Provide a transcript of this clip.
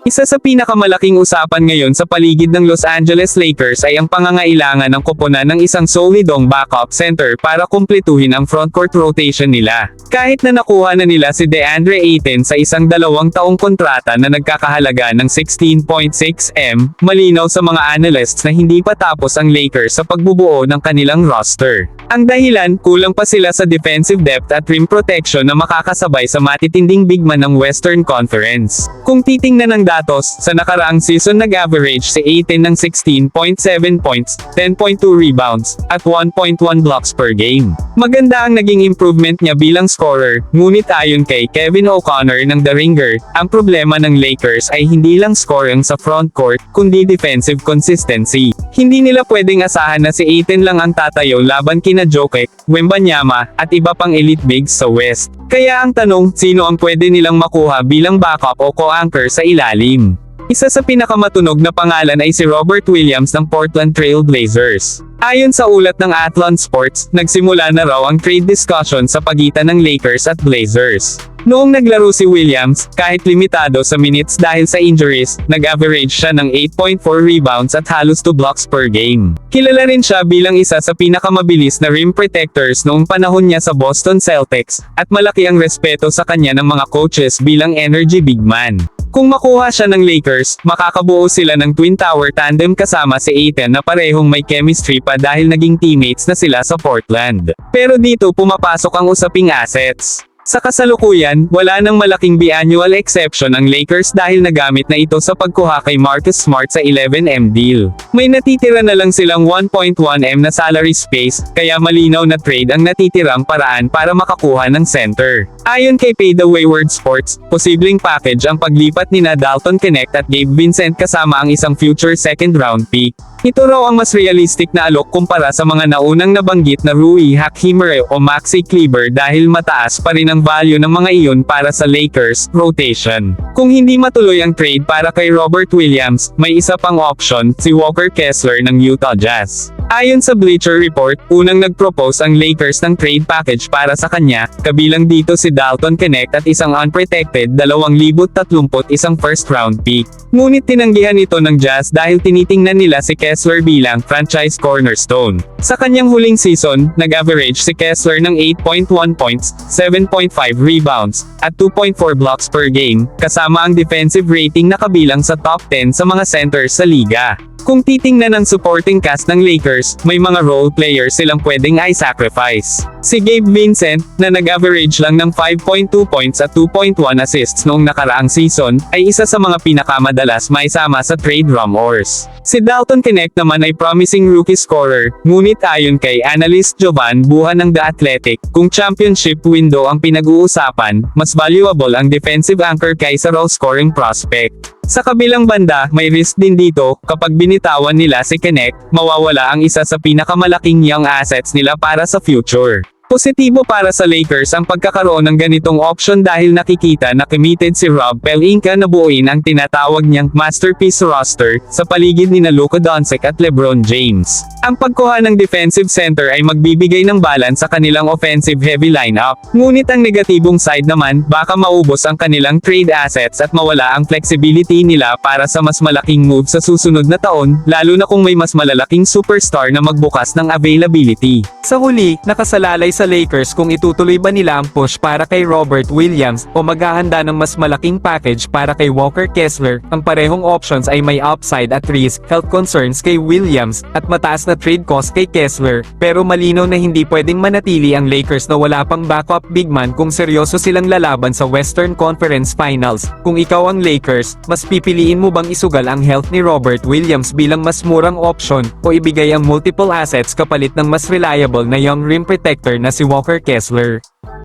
Isa sa pinakamalaking usapan ngayon sa paligid ng Los Angeles Lakers ay ang pangangailangan ng koponan ng isang solidong backup center para kumpletuhin ang frontcourt rotation nila. Kahit na nakuha na nila si DeAndre Ayton sa isang dalawang taong kontrata na nagkakahalaga ng 16.6 M, malinaw sa mga analysts na hindi pa tapos ang Lakers sa pagbubuo ng kanilang roster. Ang dahilan, kulang pa sila sa defensive depth at rim protection na makakasabay sa matitinding big man ng Western Conference. Kung titingnan ng datos, sa nakaraang season nag-average si 18 ng 16.7 points, 10.2 rebounds, at 1.1 blocks per game. Maganda ang naging improvement niya bilang scorer, ngunit ayon kay Kevin O'Connor ng The Ringer, ang problema ng Lakers ay hindi lang scoring sa front court, kundi defensive consistency. Hindi nila pwedeng asahan na si 18 lang ang tatayo laban kina Jokic, Wembanyama, at iba pang elite bigs sa West. Kaya ang tanong, sino ang pwede nilang makuha bilang backup o co-anchor sa ilalim? Isa sa pinakamatunog na pangalan ay si Robert Williams ng Portland Trail Blazers. Ayon sa ulat ng Athlon Sports, nagsimula na raw ang trade discussion sa pagitan ng Lakers at Blazers. Noong naglaro si Williams, kahit limitado sa minutes dahil sa injuries, nag-average siya ng 8.4 rebounds at halos 2 blocks per game. Kilala rin siya bilang isa sa pinakamabilis na rim protectors noong panahon niya sa Boston Celtics, at malaki ang respeto sa kanya ng mga coaches bilang energy big man. Kung makuha siya ng Lakers, makakabuo sila ng Twin Tower tandem kasama si Aiton na parehong may chemistry pa dahil naging teammates na sila sa Portland. Pero dito pumapasok ang usaping assets. Sa kasalukuyan, wala nang malaking biannual exception ang Lakers dahil nagamit na ito sa pagkuha kay Marcus Smart sa 11M deal. May natitira na lang silang 1.1M na salary space, kaya malinaw na trade ang natitirang paraan para makakuha ng center. Ayon kay Pay the Wayward Sports, posibleng package ang paglipat ni na Dalton Connect at Gabe Vincent kasama ang isang future second round pick. Ito raw ang mas realistic na alok kumpara sa mga naunang nabanggit na Rui Hachimere o Maxi Kleber dahil mataas pa rin ang value ng mga iyon para sa Lakers rotation. Kung hindi matuloy ang trade para kay Robert Williams, may isa pang option, si Walker Kessler ng Utah Jazz. Ayon sa Bleacher Report, unang nag-propose ang Lakers ng trade package para sa kanya, kabilang dito si Dalton Connect at isang unprotected 2031 first round pick. Ngunit tinanggihan ito ng Jazz dahil tinitingnan nila si Kessler bilang franchise cornerstone. Sa kanyang huling season, nag-average si Kessler ng 8.1 points, 7.5 rebounds, at 2.4 blocks per game, kasama ang defensive rating na kabilang sa top 10 sa mga centers sa liga. Kung titingnan ang supporting cast ng Lakers, may mga role players silang pwedeng i-sacrifice. Si Gabe Vincent, na nag-average lang ng 5.2 points at 2.1 assists noong nakaraang season, ay isa sa mga pinakamadalas maisama sa trade rumors. Si Dalton Connect naman ay promising rookie scorer, ngunit ayon kay analyst Jovan Buhan ng The Athletic, kung championship window ang pinag-uusapan, mas valuable ang defensive anchor kaysa raw scoring prospect. Sa kabilang banda, may risk din dito, kapag binitawan nila si Connect, mawawala ang isa sa pinakamalaking young assets nila para sa future. Positibo para sa Lakers ang pagkakaroon ng ganitong option dahil nakikita na committed si Rob Pelinka na buuin ang tinatawag niyang masterpiece roster sa paligid ni Luka Doncic at LeBron James. Ang pagkuha ng defensive center ay magbibigay ng balance sa kanilang offensive heavy lineup. Ngunit ang negatibong side naman, baka maubos ang kanilang trade assets at mawala ang flexibility nila para sa mas malaking move sa susunod na taon, lalo na kung may mas malalaking superstar na magbukas ng availability. Sa huli, nakasalalay sa Lakers kung itutuloy ba nila ang push para kay Robert Williams o maghahanda ng mas malaking package para kay Walker Kessler. Ang parehong options ay may upside at risk, health concerns kay Williams, at mataas na trade cost kay Kessler. Pero malinaw na hindi pwedeng manatili ang Lakers na wala pang backup big man kung seryoso silang lalaban sa Western Conference Finals. Kung ikaw ang Lakers, mas pipiliin mo bang isugal ang health ni Robert Williams bilang mas murang option o ibigay ang multiple assets kapalit ng mas reliable na young rim protector na si Walker Kessler?